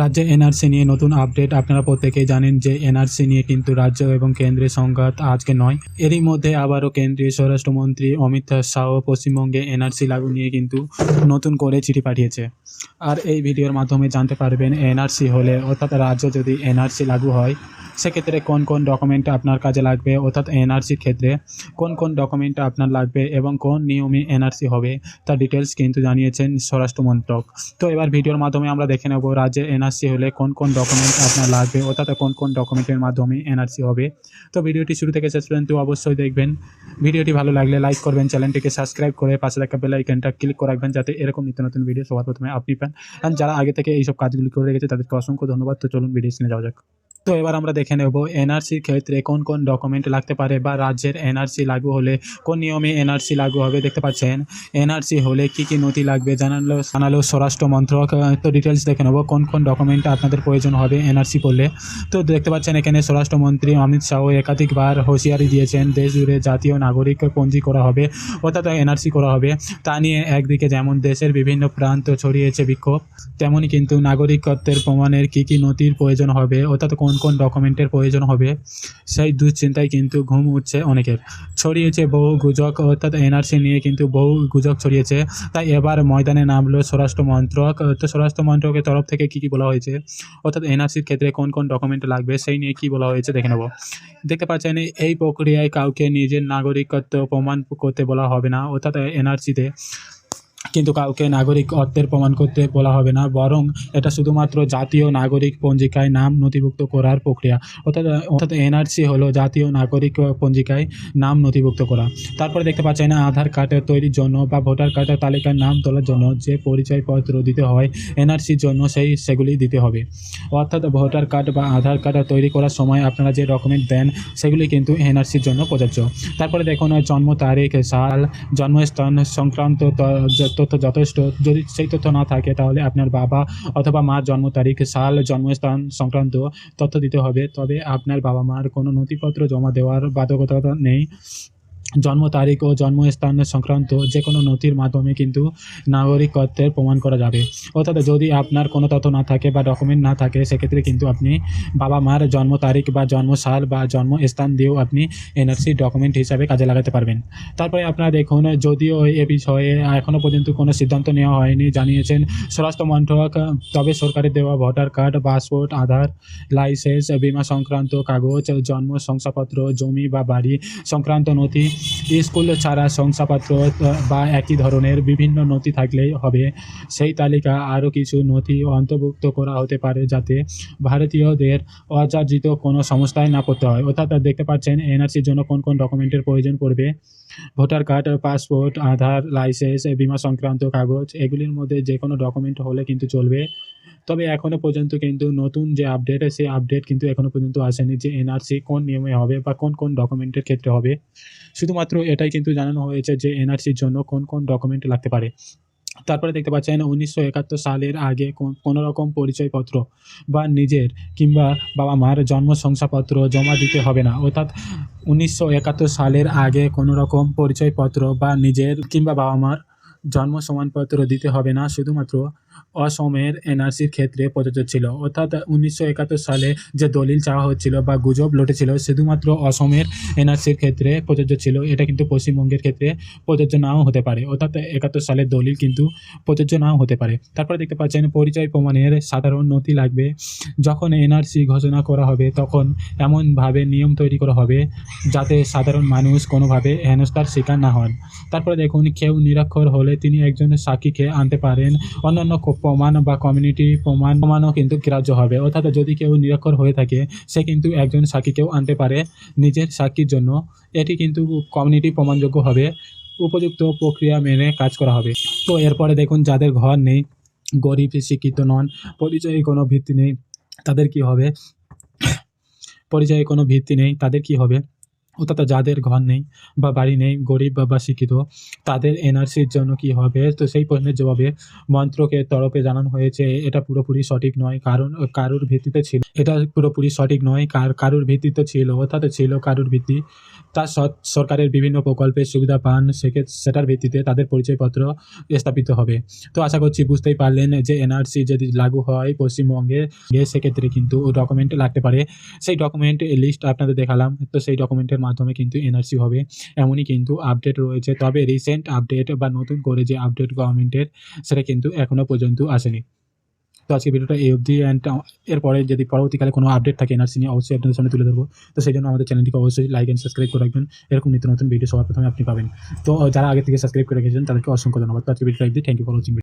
রাজ্যে এনআরসি নিয়ে নতুন আপডেট আপনারা প্রত্যেকেই জানেন যে এনআরসি নিয়ে কিন্তু রাজ্য এবং কেন্দ্রের সংঘাত আজকে নয়। এরই মধ্যে আবারও কেন্দ্রীয় স্বরাষ্ট্রমন্ত্রী অমিত শাহ পশ্চিমবঙ্গে এনআরসি লাগু নিয়ে কিন্তু নতুন করে চিঠি পাঠিয়েছে। আর এই ভিডিওর মাধ্যমে জানতে পারবেন এনআরসি হলে অর্থাৎ রাজ্য যদি এনআরসি লাগু হয়, সেক্ষেত্রে কোন কোন ডকুমেন্ট আপনার কাজে লাগবে, অর্থাৎ এনআরসির ক্ষেত্রে কোন কোন ডকুমেন্ট আপনার লাগবে এবং কোন নিয়মে এনআরসি হবে, তার ডিটেলস কিন্তু জানিয়েছেন স্বরাষ্ট্রমন্ত্রক। তো এবার ভিডিওর মাধ্যমে আমরা দেখে নেব রাজ্যে এনআরসি হলে কোন কোন ডকুমেন্ট আপনার লাগবে অর্থাৎ কোন কোন ডকুমেন্টের মাধ্যমে এনআরসি হবে। তো ভিডিওটি শুরু থেকে শেষ পর্যন্ত অবশ্যই দেখবেন। ভিডিওটি ভালো লাগলে লাইক করবেন, চ্যানেলটিকে সাবস্ক্রাইব করে পাশে থাকা বেল আইকনটা ক্লিক করে রাখবেন, যাতে এরকম নিত্য নতুন ভিডিও সবার প্রথমে আপনি পান। যারা আগে থেকে এইসব কাজগুলি করে রেখেছে, তাদেরকে অসংখ্য ধন্যবাদ। তো চলুন ভিডিও শুনে যাওয়া যাক। তো এবার আমরা দেখে নেব এনআরসির ক্ষেত্রে কোন কোন ডকুমেন্ট লাগতে পারে বা রাজ্যের এনআরসি লাগু হলে কোন নিয়মে এনআরসি লাগু হবে দেখতে পাচ্ছেন। এনআরসি হলে কি কি নথি লাগবে জানালো জানালো স্বরাষ্ট্র মন্ত্রক তো ডিটেলস দেখে নেব কোন কোন ডকুমেন্ট আপনাদের প্রয়োজন হবে এনআরসি করলে। তো দেখতে পাচ্ছেন এখানে স্বরাষ্ট্রমন্ত্রী অমিত শাহ একাধিকবার হুঁশিয়ারি দিয়েছেন, দেশ জুড়ে জাতীয় নাগরিক পঞ্জি করা হবে, অর্থাৎ এনআরসি করা হবে। তা নিয়ে একদিকে যেমন দেশের বিভিন্ন প্রান্ত ছড়িয়েছে বিক্ষোভ তেমনই কিন্তু নাগরিকত্বের প্রমাণের কী কী নথির প্রয়োজন হবে, অর্থাৎ কোন কোন কোন ডকুমেন্টের প্রয়োজন হবে, সেই দুশ্চিন্তায় কিন্তু ঘুম উঠছে অনেকের। ছড়িয়েছে বহু গুজব, অর্থাৎ এনআরসি নিয়ে কিন্তু বহু গুজব ছড়িয়েছে। তাই এবার ময়দানে নামলো স্বরাষ্ট্র মন্ত্রক। তো স্বরাষ্ট্র মন্ত্রকের তরফ থেকে কী কী বলা হয়েছে? অর্থাৎ এনআরসির ক্ষেত্রে কোন কোন ডকুমেন্ট লাগবে, সেই নিয়ে কী বলা হয়েছে দেখে নেব। দেখতে পাচ্ছেন, এই প্রক্রিয়ায় কাউকে নিজের নাগরিকত্ব প্রমাণ করতে বলা হবে না। অর্থাৎ এনআরসিতে কিন্তু কাউকে নাগরিক অর্থের প্রমাণ করতে বলা হবে না, বরং এটা শুধুমাত্র জাতীয় নাগরিক পঞ্জিকায় নাম নথিভুক্ত করার প্রক্রিয়া। অর্থাৎ অর্থাৎ এনআরসি হলো জাতীয় নাগরিক পঞ্জিকায় নাম নথিভুক্ত করা। তারপরে দেখতে পাচ্ছেন আধার কার্ডের তৈরির জন্য বা ভোটার কার্ডের তালিকায় নাম তোলার জন্য যে পরিচয়পত্র দিতে হয়, এনআরসির জন্য সেই সেগুলি দিতে হবে। অর্থাৎ ভোটার কার্ড বা আধার কার্ড তৈরি করার সময় আপনারা যে ডকুমেন্ট দেন, সেগুলি কিন্তু এনআরসির জন্য প্রযোজ্য। তারপরে দেখুন জন্ম তারিখ, সাল, জন্মস্থান সংক্রান্ত তথ্য যথেষ্ট। যদি সেই তথ্য না থাকে, তাহলে আপনার বাবা অথবা মার জন্ম তারিখ, সাল, জন্মস্থান সংক্রান্ত তথ্য দিতে হবে। তবে আপনার বাবা মার কোনো নথিপত্র জমা দেওয়ার বাধ্যকতা নেই। জন্ম তারিখ ও জন্মস্থান সংক্রান্ত যে কোনো নথির মাধ্যমে কিন্তু নাগরিকত্বের প্রমাণ করা যাবে। অর্থাৎ যদি আপনার কোনো তথ্য না থাকে বা ডকুমেন্ট না থাকে, সেক্ষেত্রে কিন্তু আপনি বাবা মার জন্ম তারিখ বা জন্ম সাল বা জন্মস্থান দিয়েও আপনি এনআরসি ডকুমেন্ট হিসাবে কাজে লাগাতে পারবেন। তারপরে আপনারা দেখুন, যদিও এ বিষয়ে এখনও পর্যন্ত কোনো সিদ্ধান্ত নেওয়া হয়নি, জানিয়েছেন স্বরাষ্ট্র মন্ত্রক, তবে সরকারের দেওয়া voter card, passport, Aadhaar, license, বিমা সংক্রান্ত কাগজ, জন্ম শংসাপত্র, জমি বা বাড়ি সংক্রান্ত নথি স্কুল ছাড়া শংসাপত্র বা একই ধরনের বিভিন্ন নথি থাকলেই হবে। সেই তালিকা আরও কিছু নথি অন্তর্ভুক্ত করা হতে পারে যাতে ভারতীয়দের অচার্জিত কোনো সমস্যায় না পড়তে হয়। অর্থাৎ দেখতে পাচ্ছেন এনআরসির জন্য কোন কোন ডকুমেন্টের প্রয়োজন পড়বে? Voter card, passport, Aadhaar, license, বিমা সংক্রান্ত কাগজ, এগুলির মধ্যে যে কোনো ডকুমেন্ট হলে কিন্তু চলবে। তবে এখনও পর্যন্ত কিন্তু নতুন যে আপডেট সেই আপডেট কিন্তু এখনও পর্যন্ত আসেনি যে এনআরসি কোন নিয়মে হবে বা কোন কোন ডকুমেন্টের ক্ষেত্রে হবে। শুধুমাত্র এটাই কিন্তু জানানো হয়েছে যে এনআরসির জন্য কোন কোন ডকুমেন্ট লাগতে পারে। তারপরে দেখতে পাচ্ছেন উনিশশো একাত্তর সালের আগে কোন- রকম পরিচয়পত্র বা নিজের কিংবা বাবা মার জন্ম শংসাপত্র জমা দিতে হবে না। অর্থাৎ উনিশশো একাত্তর সালের আগে কোনো রকম পরিচয়পত্র বা নিজের কিংবা বাবা মার জন্ম সমানপত্র দিতে হবে না। শুধুমাত্র অসমের এনআরসির ক্ষেত্রে প্রযোজ্য ছিল। অর্থাৎ উনিশশো একাত্তর সালে যে দলিল চাওয়া হচ্ছিল বা গুজব লটেছিল, শুধুমাত্র অসমের এনআরসির ক্ষেত্রে প্রযোজ্য ছিল। এটা কিন্তু পশ্চিমবঙ্গের ক্ষেত্রে প্রযোজ্য নাও হতে পারে। অর্থাৎ একাত্তর সালের দলিল কিন্তু প্রযোজ্য নাও হতে পারে। তারপরে দেখতে পাচ্ছেন, পরিচয় প্রমাণের সাধারণ নথি লাগবে। যখন এনআরসি ঘোষণা করা হবে, তখন এমনভাবে নিয়ম তৈরি করা হবে যাতে সাধারণ মানুষ কোনোভাবে হেনস্থার শিকার না হন। তারপরে দেখুন, কেউ নিরক্ষর হলে তিনি একজন সাক্ষীকে আনতে পারেন। অন্যান্য প্রমাণ বা কমিউনিটি প্রমাণ, প্রমাণও কিন্তু গ্রাহ্য হবে। অর্থাৎ যদি কেউ নিরক্ষর হয়ে থাকে, সে কিন্তু একজন সাক্ষীকেও আনতে পারে নিজের সাক্ষীর জন্য। এটি কিন্তু কমিউনিটি প্রমাণযোগ্য হবে। উপযুক্ত প্রক্রিয়া মেনে কাজ করা হবে। তো এরপরে দেখুন, যাদের ঘর নেই, গরিব, শিক্ষিত নন পরিচয়ে কোনো ভিত্তি নেই, তাদের কি হবে? পরিচয়ে কোনো ভিত্তি নেই, তাদের কি হবে? অর্থাৎ যাদের ঘর নেই বা বাড়ি নেই, গরিব বা শিক্ষিত, তাদের এনআরসির জন্য কি হবে? তো সেই প্রশ্নের জবাবে মন্ত্রকের তরফে জানানো হয়েছে, এটা পুরোপুরি সঠিক নয়। কারণ, কারুর ভিত্তিতে ছিল, এটা পুরোপুরি সঠিক নয়। কার, কারুর ভিত্তিতে ছিল, অর্থাৎ ছিল কারুর ভিত্তি। সৎ- সরকারের বিভিন্ন প্রকল্পের সুবিধা পান সেকে সেটার ভিত্তিতে তাদের পরিচয়পত্র স্থাপিত হবে। তো আশা করছি বুঝতেই পারলেন যে এনআরসি যদি লাগু হয় পশ্চিমবঙ্গে, সেক্ষেত্রে কিন্তু ডকুমেন্ট লাগতে পারে। সেই ডকুমেন্ট লিস্ট আপনাদের দেখালাম। তো সেই ডকুমেন্টের মাধ্যমে কিন্তু এনআরসি হবে। এমনই কিন্তু আপডেট রয়েছে। তবে রিসেন্ট আপডেট বা নতুন করে যে আপডেট গভর্নমেন্টের সেটা কিন্তু এখনও পর্যন্ত আসেনি। তো আজকে ভিডিওটা এই অবধি অ্যান্ড এরপরে যদি পরবর্তীকালে কোনো আপডেট থাকে এনআরসি নিয়ে, অবশ্যই আপনাদের সামনে তুলে ধরবো। তো সেই জন্য আমাদের চ্যানেলটিকে অবশ্যই লাইক অ্যান্ড সাবস্ক্রাইব করে রাখবেন। এরকম নিত্য নতুন ভিডিও সবার প্রথমে আপনি পাবেন। তো যারা আগে থেকে সাবস্ক্রাইব করে রেখেছেন, তাদেরকে অসংখ্য ধন্যবাদ। তো আজকে ভিডিওটা থ্যাংক ইউ ফর ওয়াচিং